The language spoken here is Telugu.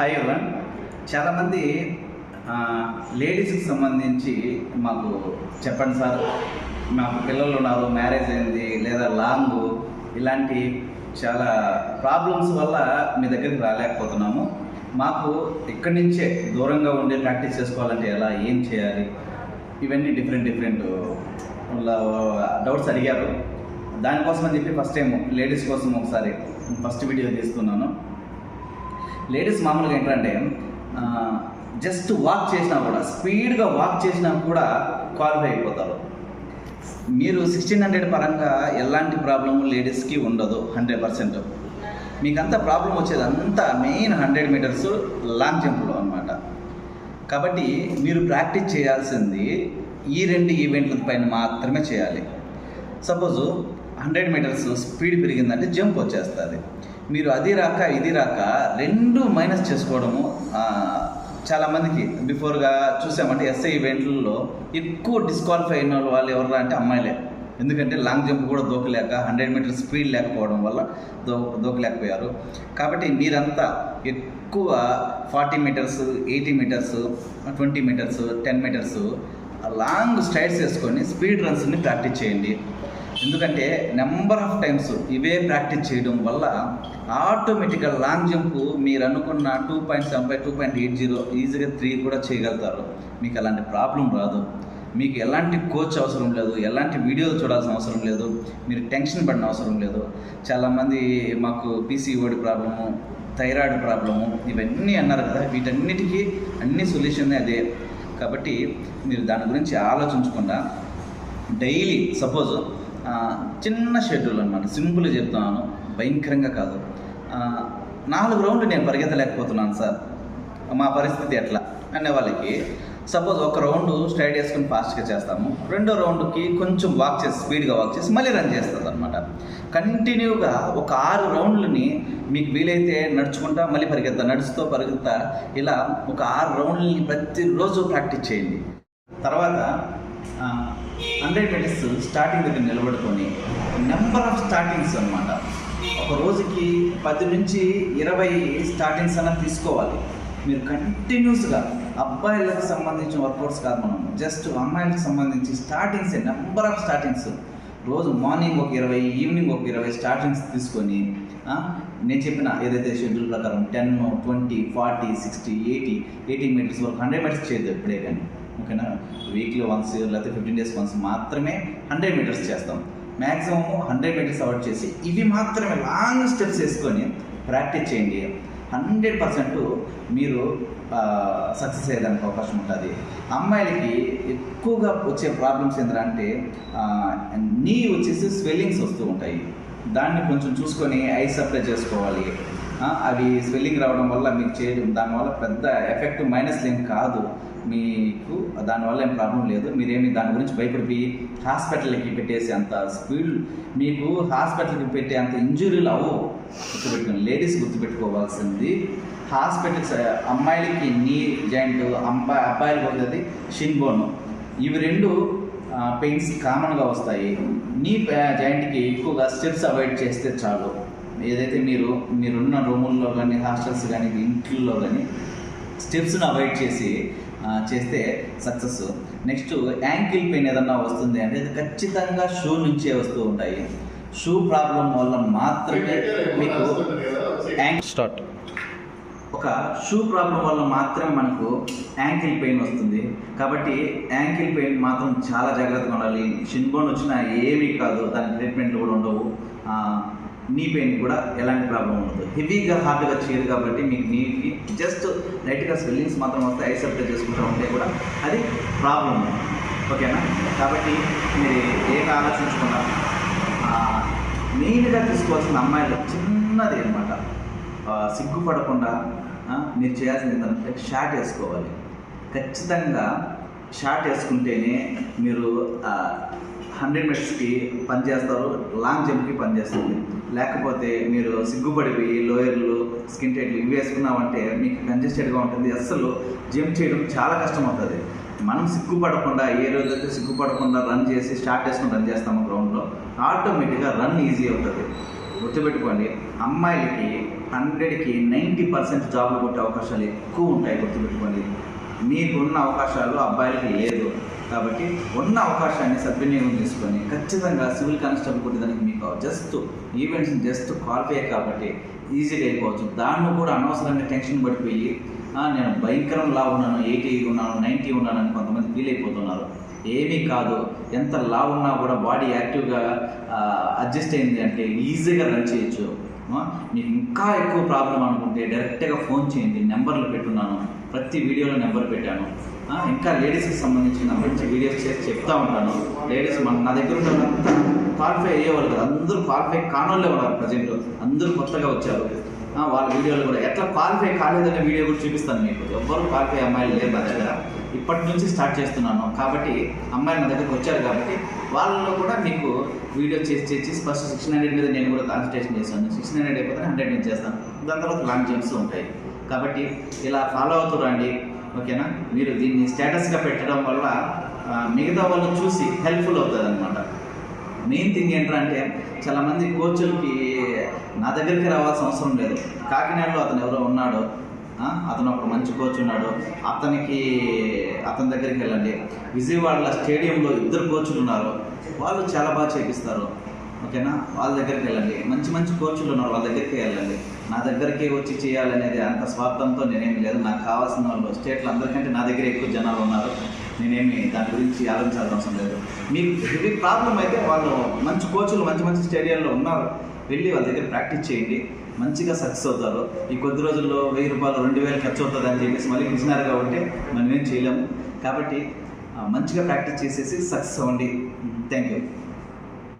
హాయ్ ఎవరన్ చాలామంది లేడీస్కి సంబంధించి మాకు చెప్పండి సార్. మాకు పిల్లలు ఉన్నారు మ్యారేజ్ అయింది లేదా లాంగ్. ఇలాంటి చాలా ప్రాబ్లమ్స్ వల్ల మీ దగ్గరికి రాలేకపోతున్నాము. మాకు ఇక్కడి నుంచే దూరంగా ఉండి ప్రాక్టీస్ చేసుకోవాలంటే ఎలా ఏం చేయాలి? ఇవన్నీ డిఫరెంట్ డిఫరెంట్ డౌట్స్ అడిగారు. దానికోసం అని చెప్పి ఫస్ట్ టైం లేడీస్ కోసం ఒకసారి ఫస్ట్ వీడియో తీస్తున్నాను లేడీస్ మామూలుగా ఏంటంటే జస్ట్ వాక్ చేసినా కూడా స్పీడ్గా వాక్ చేసినా కూడా క్వాలిఫై అయిపోతారు. మీరు సిక్స్టీన్ హండ్రెడ్ పరంగా ఎలాంటి ప్రాబ్లము లేడీస్కి ఉండదు హండ్రెడ్ పర్సెంట్ మీకు అంత ప్రాబ్లం వచ్చేది అంతా మెయిన్ హండ్రెడ్ మీటర్స్ లాంగ్ జంప్లో అనమాట కాబట్టి మీరు ప్రాక్టీస్ చేయాల్సింది ఈ రెండు ఈవెంట్ల పైన మాత్రమే చేయాలి. సపోజు హండ్రెడ్ మీటర్స్ స్పీడ్ పెరిగిందంటే జంప్ వచ్చేస్తుంది. మీరు అది రాక ఇది రాక రెండు మైనస్ చేసుకోవడము చాలామందికి బిఫోర్గా చూసామంటే ఎస్ఐ ఈవెంట్లలో ఎక్కువ డిస్క్వాలిఫై అయిన వాళ్ళు ఎవరు అంటే అమ్మాయిలే. ఎందుకంటే లాంగ్ జంప్ కూడా దూకలేక హండ్రెడ్ మీటర్ స్పీడ్ లేకపోవడం వల్ల దో దూకలేకపోయారు. కాబట్టి మీరంతా ఎక్కువ forty meters eighty meters twenty meters ten meters long strides వేసుకొని స్పీడ్ రన్స్ని ప్రాక్టీస్ చేయండి. ఎందుకంటే నెంబర్ ఆఫ్ టైమ్స్ ఇవే ప్రాక్టీస్ చేయడం వల్ల ఆటోమేటిక్గా లాంగ్ జంప్ మీరు అనుకున్న two point seven five two point eight zero ఈజీగా త్రీ కూడా చేయగలుగుతారు. మీకు అలాంటి ప్రాబ్లం రాదు. మీకు ఎలాంటి కోచ్ అవసరం లేదు. ఎలాంటి వీడియోలు చూడాల్సిన అవసరం లేదు. మీరు టెన్షన్ పడిన అవసరం లేదు. చాలామంది మాకు పీసీఓడి ప్రాబ్లము థైరాయిడ్ ప్రాబ్లము ఇవన్నీ అన్నారు కదా. వీటన్నిటికీ అన్ని సొల్యూషన్ అదే. కాబట్టి మీరు దాని గురించి ఆలోచించకుండా డైలీ సపోజ్ చిన్న షెడ్యూల్ అనమాట సింపుల్గా చెప్తున్నాను. భయంకరంగా కాదు. నాలుగు రౌండ్లు నేను పరిగెత్తలేకపోతున్నాను సార్. మా పరిస్థితి ఎట్లా? అనే వాళ్ళకి సపోజ్ ఒక రౌండ్ స్ట్రైట్ వేసుకొని ఫాస్ట్గా చేస్తాము. రెండో రౌండ్కి కొంచెం వాక్ చేసి స్పీడ్గా వాక్ చేసి మళ్ళీ రన్ చేస్తుంది అనమాట కంటిన్యూగా ఒక ఆరు రౌండ్లని మీకు వీలైతే నడుచుకుంటా మళ్ళీ పరిగెత్తా నడుస్తూ పరిగెత్తా ఇలా ఒక ఆరు రౌండ్లని ప్రతిరోజు ప్రాక్టీస్ చేయండి. తర్వాత హండ్రెడ్ మీటర్స్ స్టార్టింగ్ దగ్గర నిలబడుకొని నెంబర్ ఆఫ్ స్టార్టింగ్స్ అనమాట ఒక రోజుకి పది నుంచి ఇరవై స్టార్టింగ్స్ అన్న తీసుకోవాలి. మీరు కంటిన్యూస్గా అబ్బాయిలకు సంబంధించిన వర్కౌట్స్ కాదు మనం జస్ట్ అమ్మాయిలకు సంబంధించి స్టార్టింగ్స్ నెంబర్ ఆఫ్ స్టార్టింగ్స్. రోజు మార్నింగ్ ఒక ఇరవై ఈవినింగ్ ఒక ఇరవై స్టార్టింగ్స్ తీసుకొని నేను చెప్పిన ఏదైతే షెడ్యూల్ ప్రకారం ten twenty forty sixty eighty eighty meters వరకు హండ్రెడ్ మీటర్స్ చేయదు ఎప్పుడే కానీ. ఓకేనా? వీక్లీ వన్స్ లేకపోతే ఫిఫ్టీన్ డేస్ వన్స్ మాత్రమే హండ్రెడ్ మీటర్స్ చేస్తాం. మ్యాక్సిమం హండ్రెడ్ మీటర్స్ అవాయిడ్ చేసి ఇవి మాత్రమే లాంగ్ స్టెప్స్ వేసుకొని ప్రాక్టీస్ చేయండి. హండ్రెడ్ పర్సెంట్ మీరు సక్సెస్ అయ్యేదానికి అవకాశం ఉంటుంది. అమ్మాయిలకి ఎక్కువగా వచ్చే ప్రాబ్లమ్స్ ఏంటంటే నీ వచ్చేసి స్వెల్లింగ్స్ వస్తూ ఉంటాయి. దాన్ని కొంచెం చూసుకొని ఐస్ అప్లై చేసుకోవాలి. అవి స్వెల్లింగ్ రావడం వల్ల మీకు చేయడం దానివల్ల పెద్ద ఎఫెక్ట్ మైనస్ ఏం కాదు. మీకు దానివల్ల ఏం ప్రాబ్లం లేదు. మీరేమి దాని గురించి భయపడిపోయి హాస్పిటల్కి పెట్టేసి అంత స్పీడ్ మీకు హాస్పిటల్కి పెట్టే అంత ఇంజురీలు అవ్వవు గుర్తుపెట్టుకుని లేడీస్ గుర్తుపెట్టుకోవాల్సింది. హాస్పిటల్స్ అమ్మాయిలకి నీ జాయింట్ అబ్బాయి అబ్బాయిలకి వచ్చేది షిన్ బోన్. ఇవి రెండు పెయిన్స్ కామన్గా వస్తాయి. నీ జాయింట్కి ఎక్కువగా స్టెప్స్ అవాయిడ్ చేస్తే చాలు. ఏదైతే మీరు మీరున్న రూముల్లో కానీ హాస్టల్స్ కానీ ఇంట్లో కానీ స్టెప్స్ని అవాయిడ్ చేసి చేస్తే సక్సెస్ నెక్స్ట్ యాంకిల్ పెయిన్ ఏదన్నా వస్తుంది అంటే అది ఖచ్చితంగా షూ నుంచే వస్తూ ఉంటాయి. షూ ప్రాబ్లం వల్ల మాత్రమే మీకు యాంక్ స్టార్ట్ ఒక షూ ప్రాబ్లం వల్ల మాత్రమే మనకు యాంకిల్ పెయిన్ వస్తుంది. కాబట్టి యాంకిల్ పెయిన్ మాత్రం చాలా జాగ్రత్తగా ఉండాలి. షిన్ బోన్ వచ్చినా ఏమీ కాదు. దాని ట్రీట్మెంట్లు కూడా ఉండవు. ఆ, నీ పెయిన్ కూడా ఎలాంటి ప్రాబ్లం ఉండదు. హెవీగా హార్డ్గా చేయదు కాబట్టి మీకు నీకి జస్ట్ లైట్గా స్వెల్లింగ్స్ మాత్రం వస్తే ఐసెప్ట్గా చేసుకుంటూ ఉంటే కూడా అది ప్రాబ్లం ఓకేనా కాబట్టి మీరు ఏం ఆలోచించుకున్నా మెయిన్గా తీసుకోవాల్సిన అమ్మాయిలు చిన్నది అనమాట సిగ్గుపడకుండా మీరు చేయాల్సింది ఏంటంటే షార్ట్ వేసుకోవాలి. ఖచ్చితంగా షార్ట్ వేసుకుంటేనే మీరు హండ్రెడ్ మీటర్స్కి పనిచేస్తారు లాంగ్ జంప్కి పనిచేస్తుంది. లేకపోతే మీరు సిగ్గుపడిపోయి లోయర్లు స్కిన్ టైట్లు ఇవి వేసుకున్నామంటే మీకు కంజెస్టెడ్గా ఉంటుంది. అస్సలు జిమ్ చేయడం చాలా కష్టం అవుతుంది మనం సిగ్గుపడకుండా ఏ రోజైతే సిగ్గుపడకుండా రన్ చేసి స్టార్ట్ చేసుకుని రన్ చేస్తాము గ్రౌండ్లో ఆటోమేటిక్గా రన్ ఈజీ అవుతుంది. గుర్తుపెట్టుకోండి అమ్మాయిలకి హండ్రెడ్కి నైంటీ పర్సెంట్ జాబ్లు కొట్టే అవకాశాలు ఎక్కువ ఉంటాయి. గుర్తుపెట్టుకోండి. మీకున్న అవకాశాలు అబ్బాయిలకి లేదు. కాబట్టి ఉన్న అవకాశాన్ని సద్వినియోగం చేసుకొని ఖచ్చితంగా సివిల్ కానిస్టేబుల్ కొట్టేదానికి మీకు జస్ట్ ఈవెంట్స్ జస్ట్ క్వాలిఫై కాబట్టి ఈజీగా అయిపోవచ్చు. దాన్ని కూడా అనవసరంగా టెన్షన్ పడిపోయి నేను భయంకరం లా ఉన్నాను ఎయిటీ ఉన్నాను నైంటీ ఉన్నాను అని కొంతమంది ఫీల్ అయిపోతున్నారు. ఏమీ కాదు. ఎంత లా ఉన్నా కూడా బాడీ యాక్టివ్గా అడ్జస్ట్ అయింది అంటే ఈజీగా రన్ చేయొచ్చు. ఆ, మీకు ఇంకా ఎక్కువ ప్రాబ్లం అనుకుంటే డైరెక్ట్గా ఫోన్ చేయండి నెంబర్లు పెట్టున్నాను. ప్రతి వీడియోలో నెంబర్ పెట్టాను. ఇంకా లేడీస్కి సంబంధించిన మంచి వీడియోస్ చేసి చెప్తా ఉంటాను. లేడీస్ మన నా దగ్గర ఉన్న క్వాలిఫై అయ్యేవాళ్ళు కదా. అందరూ క్వాలిఫై కానోళ్ళే ఉన్నారు ప్రజెంట్ అందరూ కొత్తగా వచ్చారు. వాళ్ళ వీడియోలు కూడా. ఎట్లా క్వాలిఫై కాలేదనే వీడియో కూడా చూపిస్తాను మీకు. ఎవ్వరు క్వాలిఫై అమ్మాయిలు లేరు నా దగ్గర. ఇప్పటి నుంచి స్టార్ట్ చేస్తున్నాను. కాబట్టి అమ్మాయిలు నా దగ్గరకు వచ్చారు కాబట్టి వాళ్ళలో కూడా మీకు వీడియో చేసి చేసి ఫస్ట్ సిక్స్టీన్ హండ్రెడ్ మీద నేను కూడా కాన్సన్ట్రేషన్ చేశాను. సిక్స్టీన్ హండ్రెడ్ అయిపోతే హండ్రెడ్ నుంచి చేస్తాను. దాని తర్వాత లాంగ్ జంప్స్ ఉంటాయి. కాబట్టి ఇలా ఫాలో అవుతూ రండి. ఓకేనా మీరు దీన్ని స్టేటస్గా పెట్టడం వల్ల మిగతా వాళ్ళు చూసి హెల్ప్ఫుల్ అవుతుంది అనమాట మెయిన్ థింగ్ ఏంటంటే చాలామంది కోచ్లకి నా దగ్గరికి రావాల్సిన అవసరం లేదు. కాకినాడలో అతను ఎవరో ఉన్నాడు అతను ఒక మంచి కోచ్ ఉన్నాడు అతనికి అతని దగ్గరికి వెళ్ళండి. విజయవాడలో స్టేడియంలో ఇద్దరు కోచ్లు ఉన్నారు. వాళ్ళు చాలా బాగా చేపిస్తారు. ఓకేనా? వాళ్ళ దగ్గరికి వెళ్ళండి. మంచి మంచి కోచ్లు ఉన్నారు. వాళ్ళ దగ్గరికి వెళ్ళండి. నా దగ్గరికి వచ్చి చేయాలనేది అంత స్వార్థంతో నేనేమి లేదు. నాకు కావాల్సిన వాళ్ళు స్టేట్లో అందరికంటే నా దగ్గర ఎక్కువ జనాలు ఉన్నారు. నేనేమి దాని గురించి ఆలోచించాల్సిన అవసరం లేదు. మీకు హెవీ ప్రాబ్లం అయితే వాళ్ళు మంచి కోచ్లు మంచి మంచి స్టేడియాల్లో ఉన్నారు. వెళ్ళి వాళ్ళ దగ్గర ప్రాక్టీస్ చేయండి. మంచిగా సక్సెస్ అవుతారు. ఈ కొద్ది రోజుల్లో వెయ్యి రూపాయలు రెండు వేలు ఖర్చు అవుతుంది అని చెప్పేసి మళ్ళీ పిలిచినారుగా ఉంటే మనం ఏం చేయలేము. కాబట్టి మంచిగా ప్రాక్టీస్ చేసేసి సక్సెస్ అవ్వండి. Thank you